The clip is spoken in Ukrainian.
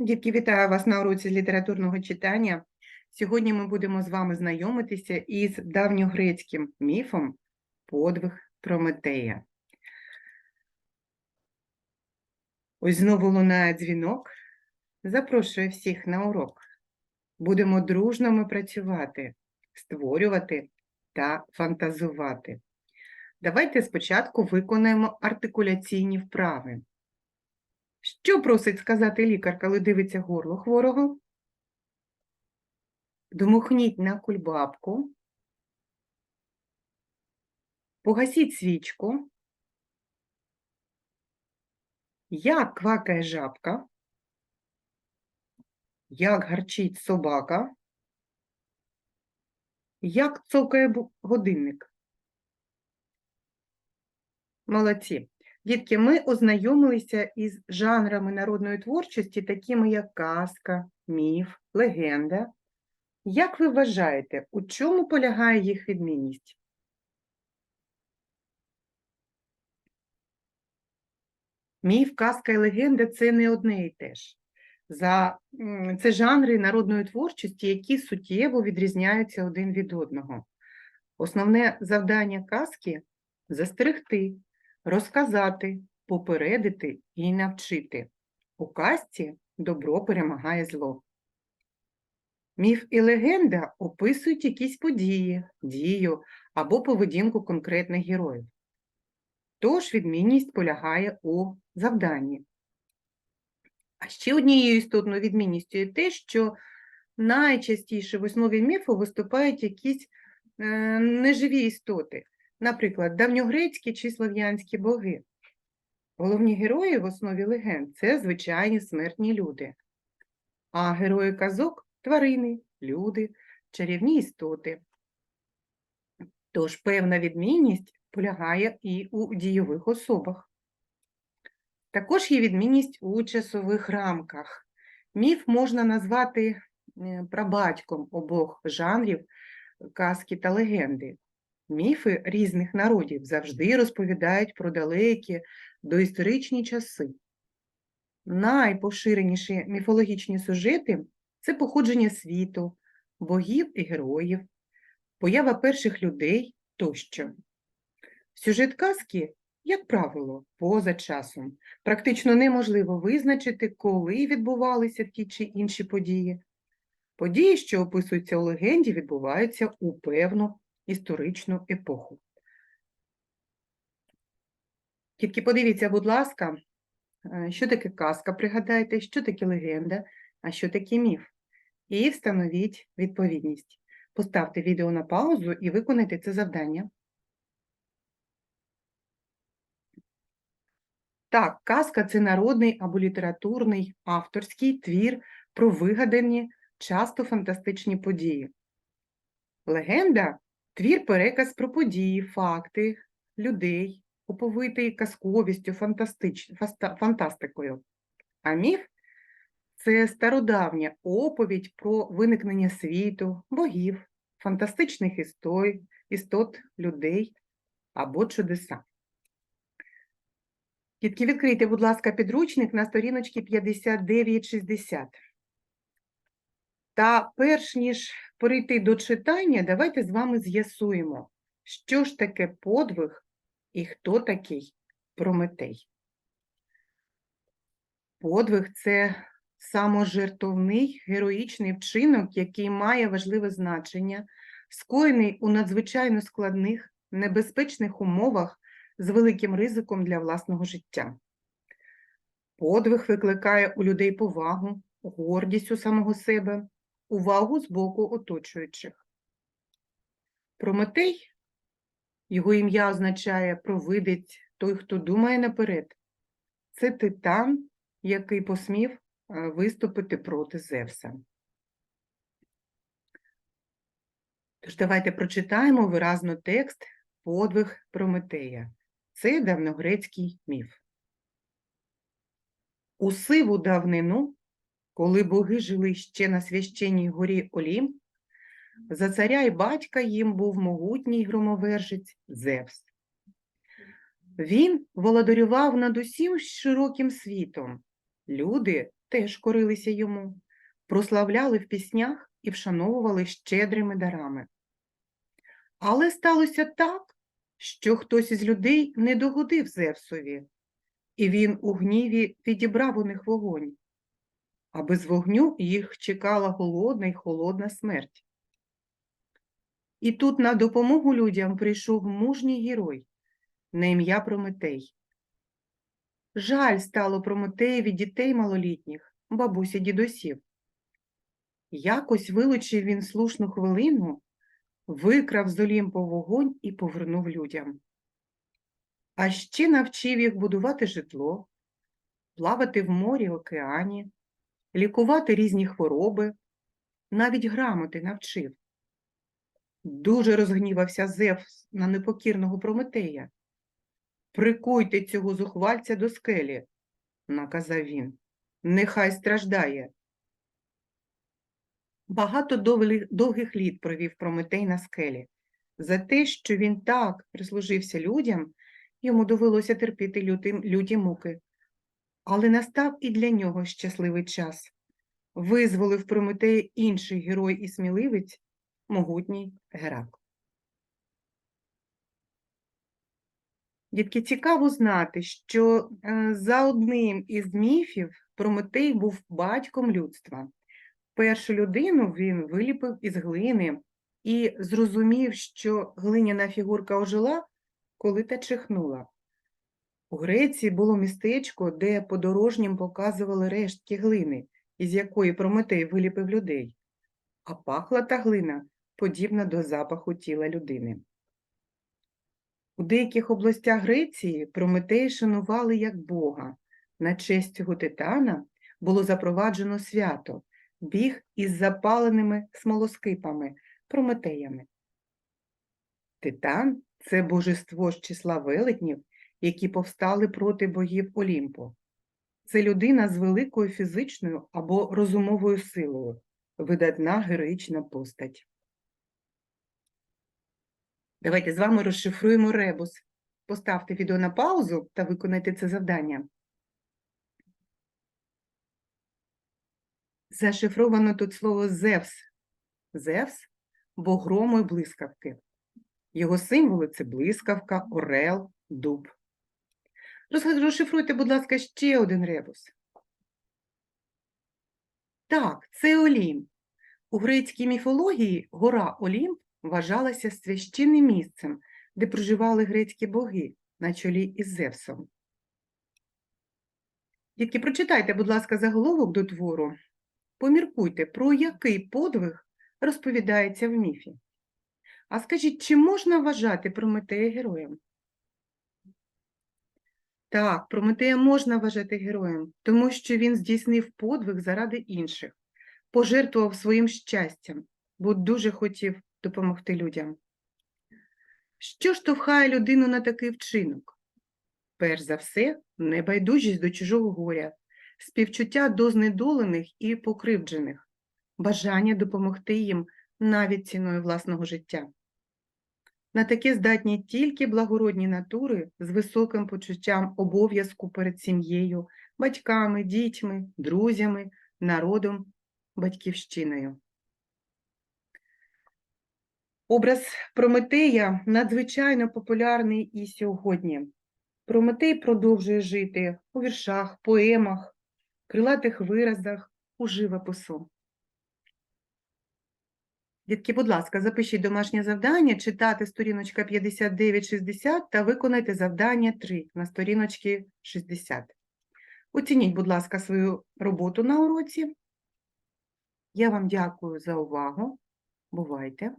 Дітки, вітаю вас на уроці з літературного читання. Сьогодні ми будемо з вами знайомитися із давньогрецьким міфом подвиг Прометея. Ось знову лунає дзвінок. Запрошую всіх на урок. Будемо дружно ми працювати, створювати та фантазувати. Давайте спочатку виконаємо артикуляційні вправи. Що просить сказати лікар, коли дивиться горло хворого? Дмухніть на кульбабку. Погасіть свічку. Як квакає жабка? Як гарчить собака? Як цокає годинник? Молодці. Дітки, ми ознайомилися із жанрами народної творчості, такими як казка, міф, легенда. Як ви вважаєте, у чому полягає їх відмінність? Міф, казка і легенда це не одне і те ж. За, це жанри народної творчості, які суттєво відрізняються один від одного. Основне завдання казки застерегти, розказати, попередити і навчити. У казці добро перемагає зло. Міф і легенда описують якісь події, дію або поведінку конкретних героїв. Тож відмінність полягає у завданні. А ще однією істотною відмінністю є те, що найчастіше в основі міфу виступають якісь е, неживі істоти, наприклад, давньогрецькі чи слов'янські боги. Головні герої в основі легенд це звичайні смертні люди, а герої казок тварини, люди, чарівні істоти. Тож певна відмінність полягає і у дійових особах. Також є відмінність у часових рамках. Міф можна назвати е, прабатьком обох жанрів казки та легенди. Міфи різних народів завжди розповідають про далекі доісторичні часи. Найпоширеніші міфологічні сюжети це походження світу, богів і героїв, поява перших людей тощо. Сюжет казки, як правило, поза часом. Практично неможливо визначити, коли відбувалися ті чи інші події. Події, що описуються у легенді, відбуваються у певну історичну епоху. Тільки подивіться, будь ласка, е, що таке казка, пригадайте, що таке легенда, а що таке міф. І встановіть відповідність. Поставте відео на паузу і виконайте це завдання. Так, казка це народний або літературний авторський твір про вигадані, часто фантастичні події. Легенда твір переказ про події, факти, людей, оповитий казковістю, фантастич... фантастикою. А міф це стародавня оповідь про виникнення світу, богів, фантастичних історій, істот, людей або чудеса. Дітки, відкрийте, будь ласка, підручник на сторіночці 59-60. Та перш ніж перейти до читання, давайте з вами з'ясуємо, що ж таке подвиг і хто такий Прометей. Подвиг це саможертовний героїчний вчинок, який має важливе значення, скоєний у надзвичайно складних, небезпечних умовах з великим ризиком для власного життя. Подвиг викликає у людей повагу, гордість у самого себе, увагу з боку оточуючих. Прометей, його ім'я означає провидець, той, хто думає наперед. Це титан, який посмів е, виступити проти Зевса. Тож давайте прочитаємо виразно текст Подвиг Прометея. Це давньогрецький міф. У сиву давнину, коли боги жили ще на священній горі Олімп, за царя й батька їм був могутній громовержець Зевс. Він володарював над усім широким світом. Люди теж корилися йому, прославляли в піснях і вшановували щедрими дарами. Але сталося так, що хтось із людей не догодив Зевсові, і він у гніві відібрав у них вогонь, а без вогню їх чекала голодна й холодна смерть. І тут на допомогу людям прийшов мужній герой на ім'я Прометей. Жаль стало Прометеєві дітей малолітніх, бабусі дідусів. Якось вилучив він слушну хвилину, викрав з Олімпу вогонь і повернув людям. А ще навчив їх будувати житло, плавати в морі, океані, лікувати різні хвороби, навіть грамоти навчив. Дуже розгнівався Зевс на непокірного Прометея. Прикуйте цього зухвальця до скелі, наказав він. Нехай страждає. Багато довгих літ провів Прометей на скелі. За те, що він так прислужився людям, йому довелося терпіти люті, муки. Але настав і для нього щасливий час. Визволив Прометея інший герой і сміливець, могутній Геракл. Дітки, цікаво знати, що е, за одним із міфів Прометей був батьком людства. Першу людину він виліпив із глини і зрозумів, що глиняна фігурка ожила, коли та чихнула. У Греції було містечко, де подорожнім показували рештки глини, із якої Прометей виліпив людей, а пахла та глина подібна до запаху тіла людини. У деяких областях Греції Прометея шанували як Бога. На честь цього титана було запроваджено свято біг із запаленими смолоскипами Прометеями. Титан це божество з числа велетнів, які повстали проти богів Олімпу. Це людина з великою фізичною або розумовою силою, видатна героїчна постать. Давайте з вами розшифруємо ребус. Поставте відео на паузу та виконайте це завдання. Зашифровано тут слово Зевс. Зевс – бог грому і блискавки. Його символи це блискавка, орел, дуб. Роз- Розшифруйте, будь ласка, ще один ребус. Так, це Олімп. У грецькій міфології гора Олімп вважалася священним місцем, де проживали грецькі боги на чолі із Зевсом. Дітки, прочитайте, будь ласка, заголовок до твору. Поміркуйте, про який подвиг розповідається в міфі. А скажіть, чи можна вважати Прометея героєм? Так, Прометея можна вважати героєм, тому що він здійснив подвиг заради інших, пожертвував своїм щастям, бо дуже хотів допомогти людям. Що штовхає людину на такий вчинок? Перш за все, небайдужість до чужого горя, співчуття до знедолених і покривджених, бажання допомогти їм навіть ціною власного життя. На таке здатні тільки благородні натури з високим почуттям обов'язку перед сім'єю, батьками, дітьми, друзями, народом, батьківщиною. Образ Прометея надзвичайно популярний і сьогодні. Прометей продовжує жити у віршах, поемах, крилатих виразах, у живопису. Дітки, будь ласка, запишіть домашнє завдання, читати сторіночка 59-60 та виконайте завдання 3 на сторіночці 60. Оцініть, будь ласка, свою роботу на уроці. Я вам дякую за увагу. Бувайте!